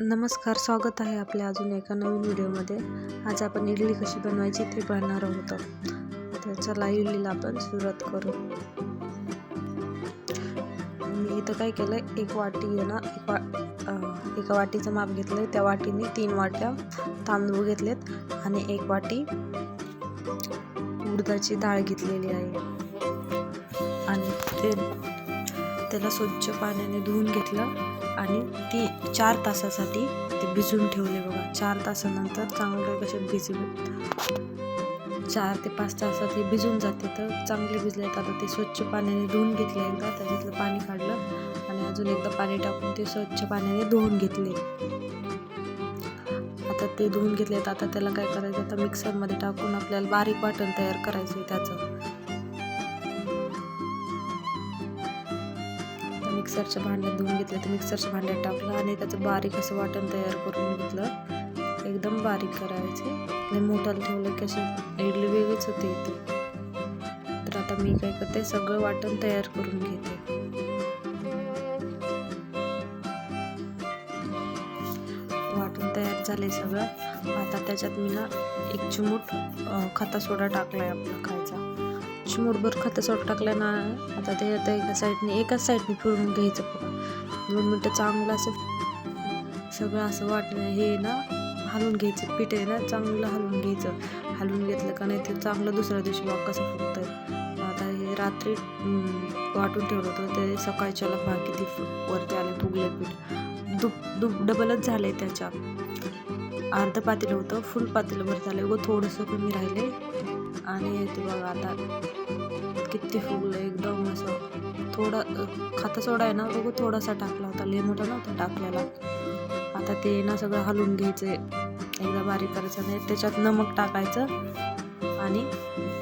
नमस्कार स्वागत आहे आपल्या अजून एका नवीन व्हिडिओमध्ये. आज आपण इडली कशी बनवायची ते पाहणार आहोत. तर चला इडलीला आपण सुरुवात करू. मी इथं काय केलं एक वाटी आहे ना एक वा एका वाटीचं माप घेतलं त्या वाटीने तीन वाट्या तांदूळ घेतलेत आणि एक वाटी उडदाची डाळ घेतलेली आहे. आणि ते त्याला स्वच्छ पाण्याने धुवून घेतलं. आणि ती चार तासासाठी ते भिजून ठेवले बघा. चार तासानंतर चांगलं कसे भिजले चार ते पाच तासात हे भिजून जाते तर चांगले भिजले आता ते स्वच्छ पाण्याने धुवून घेतले एकदा त्याच्यातलं पाणी काढलं आणि अजून एकदा पाणी टाकून ते स्वच्छ पाण्याने धुवून घेतले. आता ते धुवून तर आता त्याला काय करायचं? आता मिक्सरमध्ये टाकून आपल्याला बारीक वाटण तयार करायचं आहे त्याचं. मिक्सरच्या भांड्यात धुवून घेतलं तर मिक्सरच्या भांड्यात टाकलं आणि त्याचं बारीक असं वाटण तयार करून घेतलं. एकदम बारीक करायचे. आणि मोठाला ठेवलं की अशी इडली वेगळीच होते इथे. तर आता मी काय करते सगळं वाटण तयार करून घेते. वाटण तयार झाले सगळं. आता त्याच्यात मी ना एक चिमूट खता सोडा टाकलाय आपला खायचा. चिमूटभर खतं सोड टाकलं ना आता ते आता एका साईडने एकाच साईडने फिरून घ्यायचं दोन मिनटं चांगलं असं सगळं असं वाटणं हे ना हलवून घ्यायचं. पीठ आहे ना चांगलं हलवून घ्यायचं. हलवून घेतलं का नाही ते चांगलं दुसऱ्या दिवशी बघ कसं फुगतं आता हे रात्री वाटून ठेवलं होतं. ते सकाळच्याला पहा किती वरती आले फुगले पीठ. दुप दुप डबलच झाले त्याच्या. अर्ध पातेलं होतं फुल पातेलं बरं झालं व थोडंसं कमी राहिले आणि ते बघा आता किती फुगलं एकदम असं. थोडं खाता सोडा आहे ना बघू थोडासा टाकला होता. लय मोठा नव्हता टाकलेला. आता ते ना सगळं हलवून घ्यायचं एकदा बारीक करायचं नाही. त्याच्यात नमक टाकायचं. आणि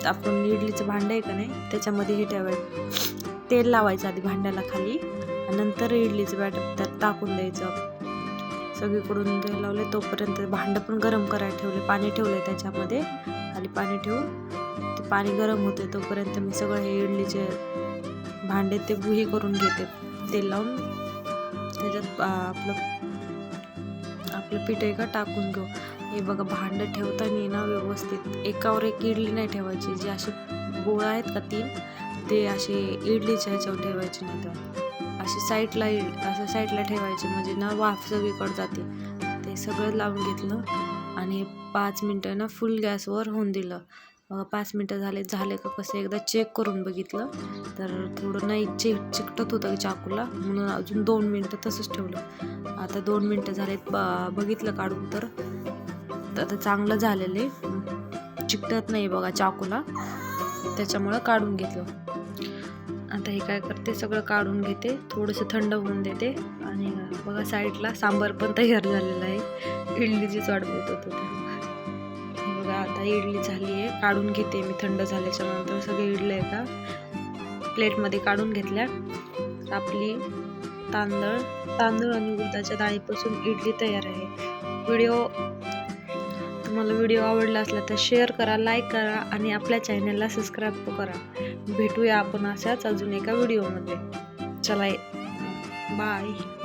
आपण इडलीचं भांडं आहे का नाही त्याच्यामध्ये हे ठेवायचं. तेल लावायचं आधी भांड्याला खाली. आणि नंतर इडलीचं बॅटर त्यात टाकून द्यायचं. सगळीकडून ते लावले तोपर्यंत भांडं पण गरम करायला ठेवले पाणी ठेवलं त्याच्यामध्ये. खाली पाणी ठेवून पाणी गरम होते तोपर्यंत मी सगळं हे इडलीचे भांडे ते गुहे करून घेते. तेल लावून त्याच्यात आपलं आपलं पीठ एका टाकून घेऊ. हे बघा भांडं ठेवताना ना व्यवस्थित एकावर एक इडली नाही ठेवायची. जे असे गोळा आहेत का तीन ते असे इडलीच्या ह्याच्यावर ठेवायचे नाही तर. अशी साईडला इड असं साईडला ठेवायचे म्हणजे ना वाफ सगळीकडे जाते. ते सगळं लावून घेतलं आणि पाच मिनटं ना फुल गॅसवर होऊन दिलं. पाच मिनटं झाले झाले का कसं एकदा चेक करून बघितलं. तर थोडं नाही चिक चिकटत होतं चाकूला. म्हणून अजून दोन मिनटं तसंच ठेवलं. आता दोन मिनटं झालेत ब बघितलं काढून तर. आता चांगलं झालेलं आहे. चिकटत नाही बघा चाकूला. त्याच्यामुळं काढून घेतलं. आता हे काय करते सगळं काढून घेते. थोडंसं थंड होऊन देते. आणि बघा साईडला सांबार पण तयार झालेला आहे. इडलीचीच वाट बघत होतो. बघा आता इडली झाली आहे काढून घेते मी थंड झाल्याच्यानंतर सगळे इडल्या आहे का प्लेटमध्ये काढून घेतल्या. आपली तांदळ तांदूळ आणि उडदाच्या डाळीपासून इडली तयार आहे. व्हिडिओ तुम्हाला व्हिडिओ आवडला असला तर शेअर करा लाईक करा आणि आपल्या चॅनलला सबस्क्राईब करा. भेटूया आपण अशाच अजून एका व्हिडिओमध्ये. चला बाय.